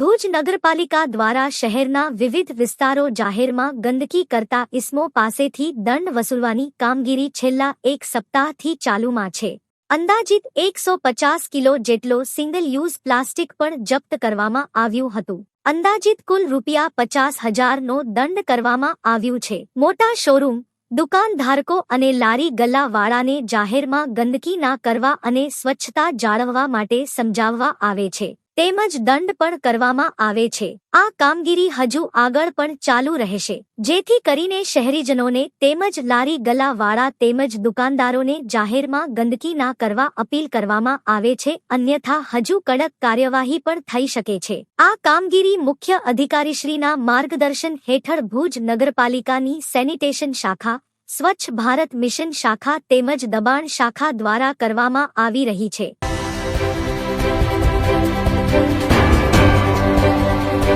ભુજ નગરપાલિકા દ્વારા શહેરના વિવિધ વિસ્તારો જાહેરમાં ગંદકી કરતા ઇસમો પાસેથી દંડ વસૂલવાની કામગીરી છેલ્લા એક સપ્તાહથી ચાલુમાં છે. અંદાજિત એકસો પચાસ કિલો જેટલો સિંગલ યુઝ પ્લાસ્ટિક પણ જપ્ત કરવામાં આવ્યું હતું. અંદાજિત કુલ રૂપિયા પચાસ હજારનો દંડ કરવામાં આવ્યું છે. મોટા શોરૂમ, દુકાનધારકો અને લારી ગલ્લાવાળાને જાહેરમાં ગંદકી ના કરવા અને સ્વચ્છતા જાળવવા માટે સમજાવવા આવે છે. તેમજ દંડ પણ કરવામાં આવે છે. આ કામગીરી હજુ આગળ પણ ચાલુ રહેશે. જેથી કરીને શહેરીજનોને તેમજ લારી ગલાવાળા તેમજ દુકાનદારોને જાહેરમાં ગંદકી ના કરવા અપીલ કરવામાં આવે છે. અન્યથા, હજુ કડક કાર્યવાહી પણ થઈ શકે છે. આ કામગીરી મુખ્ય અધિકારીશ્રીના માર્ગદર્શન હેઠળ ભુજ નગરપાલિકાની સેનિટેશન શાખા, સ્વચ્છ ભારત મિશન શાખા તેમજ દબાણ શાખા દ્વારા કરવામાં આવી રહી છે.